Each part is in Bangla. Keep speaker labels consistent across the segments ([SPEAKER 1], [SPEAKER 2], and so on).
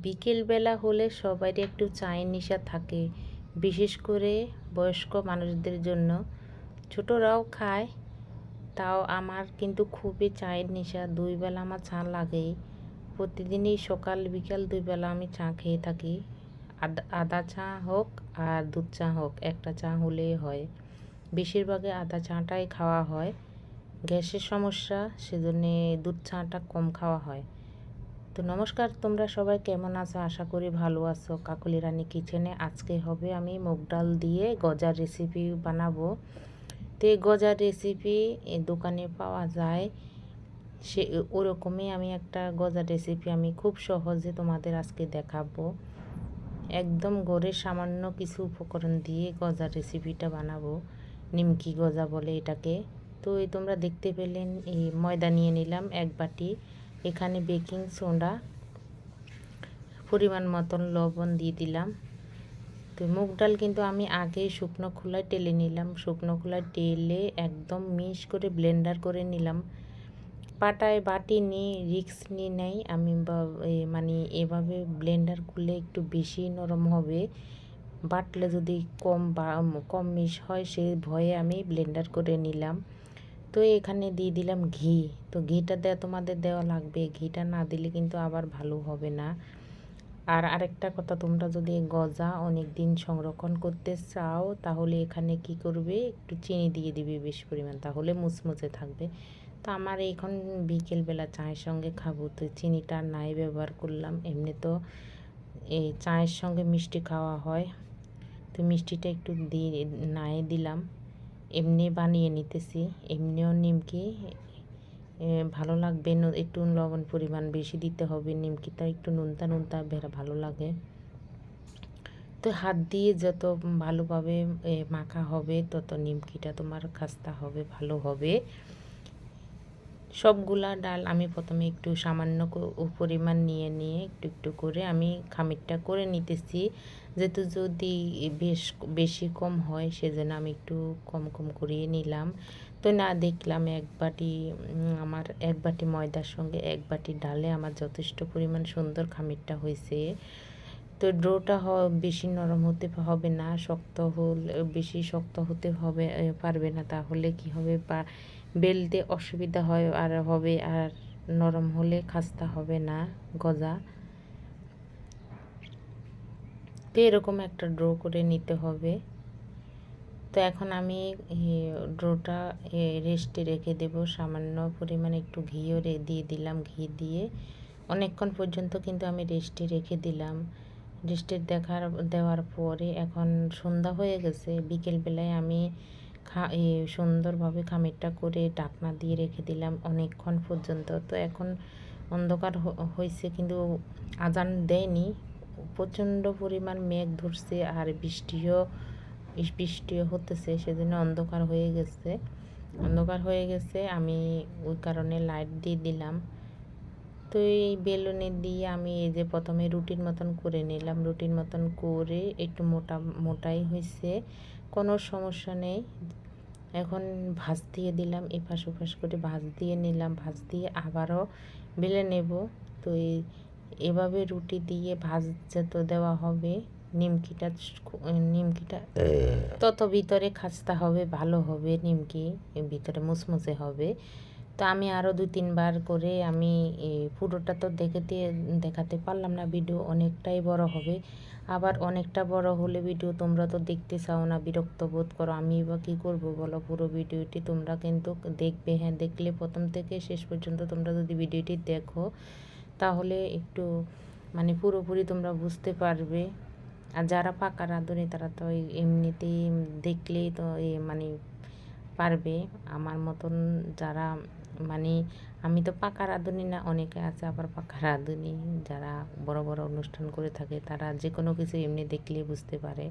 [SPEAKER 1] বিকেলবেলা হলে সবারই একটু চায়ের নেশা থাকে, বিশেষ করে বয়স্ক মানুষদের জন্য। ছোটরাও খায়, তাও আমার কিন্তু খুবই চায়ের নেশা। দুই বেলা আমার চা লাগেই। প্রতিদিনই সকাল, বিকাল দুই বেলা আমি চা খেয়ে থাকি। আদা আদা চা হোক আর দুধ চা হোক, একটা চা হলেই হয়। বেশিরভাগে আদা চাটাই খাওয়া হয়। গ্যাসের সমস্যা, সেজন্যে দুধ চাটা কম খাওয়া হয়। তো নমস্কার, তোমরা সবাই কেমন আছো? আশা করি ভালো আছো। কাকলি রানী কিচেনে আজকে হবে আমি মুগ ডাল দিয়ে গজার রেসিপি বানাবো। তো এই গজার রেসিপি দোকানে পাওয়া যায়। সে ওরকমই আমি একটা গজার রেসিপি আমি খুব সহজে তোমাদের আজকে দেখাবো। একদম গড়ে সামান্য কিছু উপকরণ দিয়ে গজার রেসিপিটা বানাবো। নিমকি গজা বলে এটাকে। তো এই তোমরা দেখতে পেলেন, এই ময়দা নিয়ে নিলাম এক বাটি। এখানে বেকিং সোডা পরিমাণ মতন লবণ দিয়ে দিলাম। তো মুগ ডাল কিন্তু আমি আগেই শুকনো খোলায় টেলে নিলাম। শুকনো খোলায় টেলে একদম মিশ করে ব্লেন্ডার করে নিলাম। পাটায় বাটি নিয়ে রিক্স নিয়ে নেই। আমি মানে এভাবে ব্লেন্ডার করলে একটু বেশি নরম হবে। বাটলে যদি কম কম মিশ হয় সে ভয়ে আমি ব্লেন্ডার করে নিলাম। তো এখানে দিয়ে দিলাম ঘি। তো ঘিটা দেওয়া তোমাদের দেওয়া লাগবে। ঘিটা না দিলে কিন্তু আবার ভালো হবে না। আর আরেকটা কথা, তোমরা যদি গজা অনেক দিন সংরক্ষণ করতে চাও, তাহলে এখানে কি করবে? একটু চিনি দিয়ে দিবে বেশি পরিমাণ, তাহলে মুচমুচে থাকবে। তো আমার এখন বিকেলবেলা চায়ের সঙ্গে খাব, তো চিনিটা নাই ব্যবহার করলাম। এমনি তো এই চায়ের সঙ্গে মিষ্টি খাওয়া হয়। তো মিষ্টিটা একটু দিয়ে নাই দিলাম। এমনি বানিয়ে নিতেছি। এমনিও নিমকি ভালো লাগবে একটু লবণ পরিমাণ বেশি দিতে হবে। নিমকিটা একটু নুনতা নুনতা বেড়া ভালো লাগে। তো হাত দিয়ে যত ভালোভাবে মাখা হবে, তত নিমকিটা তোমার খাস্তা হবে, ভালো হবে। সবগুলা ডাল আমি প্রথমে একটু সামান্য পরিমাণ নিয়ে নিয়ে একটু একটু করে আমি খামিরটা করে নিতেছি। যেহেতু যদি বেশ, বেশি কম হয় সেজন্য আমি একটু কম কম করিয়ে নিলাম। তো না দেখলাম এক বাটি আমার এক বাটি ময়দার সঙ্গে এক বাটি ডালে আমার যথেষ্ট পরিমাণ সুন্দর খামিরটা হয়েছে। তো ড্রোটা বেশি নরম হতে হবে না, শক্ত হলে, বেশি শক্ত হতে হবে পারবে না। তাহলে কি হবে? বা বেলতে অসুবিধা হয় আর হবে আর নরম হলে খাস্তা হবে না, গজা। তো এরকম একটা ড্র করে নিতে হবে। তো এখন আমি ড্রোটা রেস্টে রেখে দেব। সামান্য পরিমাণে একটু ঘিও দিয়ে দিলাম, ঘি দিয়ে। অনেকক্ষণ পর্যন্ত কিন্তু আমি রেস্টে রেখে দিলাম। রেস্টে দেখার, দেওয়ার পরে এখন সন্ধ্যা হয়ে গেছে। বিকেলবেলায় আমি খা সুন্দরভাবে খামিরটা করে ডাকনা দিয়ে রেখে দিলাম অনেকক্ষণ পর্যন্ত। তো এখন অন্ধকার হয়েছে কিন্তু আজান দেয়নি। প্রচণ্ড পরিমাণ মেঘ ধরছে আর বৃষ্টিও বৃষ্টিও হতেছে। সেজন্য অন্ধকার হয়ে গেছে। অন্ধকার হয়ে গেছে, আমি ওই কারণে লাইট দিয়ে দিলাম। তো এই বেলুনে দিয়ে আমি এই যে প্রথমে রুটির মতন করে নিলাম। রুটির মতন করে একটু মোটা মোটাই হয়েছে কোনো সমস্যা নেই। এখন ভাজ দিয়ে দিলাম এপাশ ওপাশ করে ভাজ দিয়ে নিলাম। ভাজ দিয়ে আবারও বেলে নেব। তো এই এভাবে রুটি দিয়ে ভাজ যত দেওয়া হবে নিমকিটা নিমকিটা তত ভিতরে খাস্তা হবে ভালো হবে নিমকি ভিতরে মুসমুসে হবে। তো আমি আরও দু তিনবার করে আমি পুরোটা তো দেখতে, দেখাতে পারলাম না ভিডিও অনেকটাই বড় হবে। আবার অনেকটা বড় হলে ভিডিও তোমরা তো দেখতে চাও না, বিরক্ত বোধ করো। আমি বা কী করব বলো? পুরো ভিডিওটি তোমরা কিন্তু দেখবে। হ্যাঁ দেখলে প্রথম থেকে শেষ পর্যন্ত তোমরা যদি ভিডিওটি দেখো, তাহলে একটু মানে পুরোপুরি তোমরা বুঝতে পারবে। আর যারা পাকা রাঁধুনি, তারা তো এমনিতেই দেখলেই তো এ মানে পারবে। আমার মতন যারা মানে আমি তো পাকা রাঁধুনি না, অনেকে আছে আবার পাকা রাঁধুনি। যারা বড় বড় অনুষ্ঠান করে থাকে, তারা যে কোনো কিছু এমনি দেখলেই বুঝতে পারে।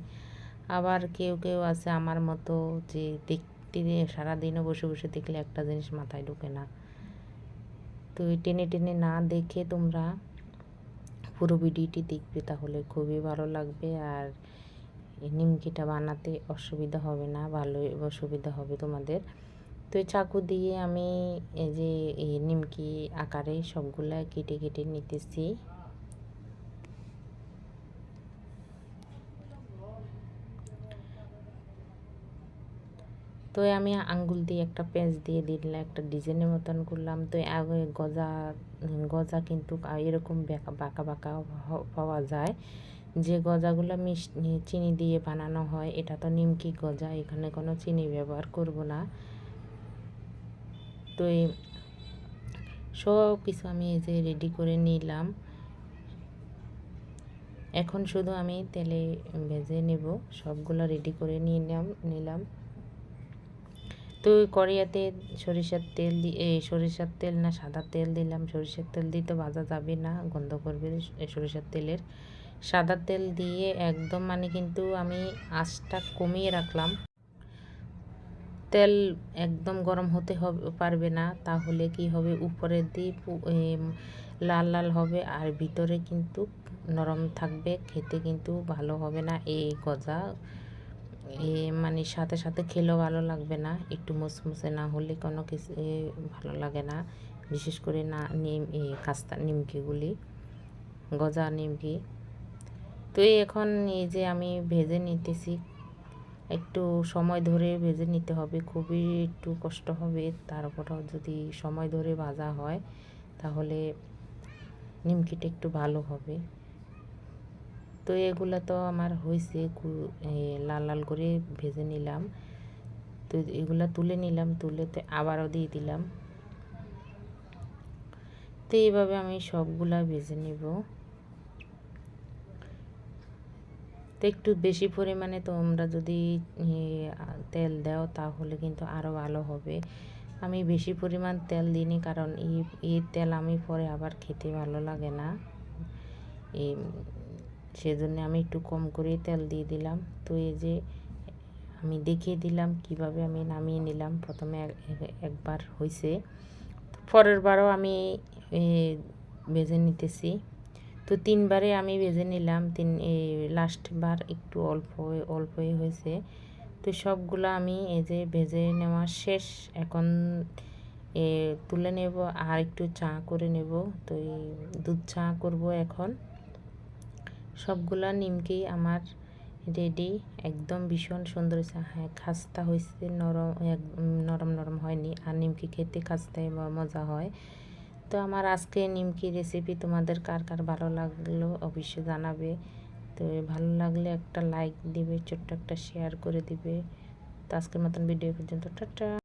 [SPEAKER 1] আবার কেউ কেউ আছে আমার মতো যে দেখতে সারাদিনও বসে বসে দেখলে একটা জিনিস মাথায় ঢুকে না। তো টেনে টেনে না দেখে তোমরা পুরো ভিডিওটি দেখবে তাহলে খুবই ভালো লাগবে। আর নিমকিটা বানাতে অসুবিধা হবে না, ভালোই অসুবিধা হবে তোমাদের। তো চাকু দিয়ে আমি এই যে এই নিমকি আকারে সবগুলা কেটে কেটে নিতেছি। তো আমি আঙ্গুল দিয়ে একটা পেঁচ দিয়ে দিলাম একটা ডিজাইনের মতন করলাম। তো আগে গজা গজা কিন্তু এরকম বাঁকা বাঁকা পাওয়া যায়। যে গজাগুলো মিষ্টি চিনি দিয়ে বানানো হয়, এটা তো নিমকি গজা, এখানে কোনো চিনি ব্যবহার করব না। তো সব কিছু আমি এই যে রেডি করে নিলাম। এখন শুধু আমি তেলে ভেজে নেব, সবগুলো রেডি করে নিলাম নিলাম। তো ওই কড়াইয়াতে সরিষার তেল দিয়ে সরিষার তেল না সাদা তেল দিলাম, সরিষার তেল দিয়ে তো ভাজা যাবে না, গন্ধ করবে সরিষার তেলের। সাদা তেল দিয়ে একদম মানে কিন্তু আমি আঁচটা কমিয়ে রাখলাম। তেল একদম গরম হতে হবে পারবে না। তাহলে কি হবে? উপরের দিয়ে লাল লাল হবে। আর ভিতরে কিন্তু নরম থাকবে। খেতে কিন্তু ভালো হবে না। এই গজা। এ মানে সাথে সাথে খেলেও ভালো লাগবে না। একটু মুসমুসে না হলে কোনো কিছু ভালো লাগে না। বিশেষ করে না নিম এ, কাস্তা নিমকিগুলি। গজা নিমকি। তো এখন এই যে আমি ভেজে নিতেছি একটু সময় ধরে ভেজে নিতে হবে, খুবই একটু কষ্ট হবে। তারপরও যদি সময় ধরে ভাজা হয়, তাহলে নিমকিটা একটু ভালো হবে। তো এগুলো তো আমার হয়েছে লাল লাল করে ভেজে নিলাম। তো এগুলো তুলে নিলাম, তুলে তো আবারও দিয়ে দিলাম। তো এইভাবে আমি সবগুলা ভেজে নেব। তো একটু বেশি পরিমাণে তোমরা যদি তেল দাও তাহলে কিন্তু আরও ভালো হবে। আমি বেশি পরিমাণ তেল দিইনি কারণ এই এই তেল আমি পরে আবার খেতে ভালো লাগে না। এই সেজন্য আমি একটু কম করে তেল দিয়ে দিলাম। তো এই যে, আমি দেখিয়ে দিলাম কীভাবে আমি নামিয়ে নিলাম। প্রথমে এক- এক- একবার হয়েছে পরের বারও আমি ভেজে নিতেছি। তো তিনবারে আমি ভেজে নিলাম তিন লাস্ট বার একটু অল্প অল্পই হয়েছে। তো সবগুলো আমি এই যে ভেজে নেওয়া শেষ এখন এ, তুলে নেব আর একটু চা করে নেব। তো এই দুধ চা করব এখন। সবগুলা নিমকি আমার রেডি একদম ভীষণ সুন্দর হ্যাঁ খাস্তা হয়েছে নরম নরম নরম হয়নি। আর নিমকি খেতে খাস্তায় মজা হয়। তো আমার আজকে নিমকি রেসিপি তোমাদের কার কার ভালো লাগল অবশ্যই জানাবে। তো ভালো লাগলে একটা লাইক দিবে, ছোট্ট একটা শেয়ার করে দিবে। তো আজকের মতন ভিডিও পর্যন্ত, টাটা।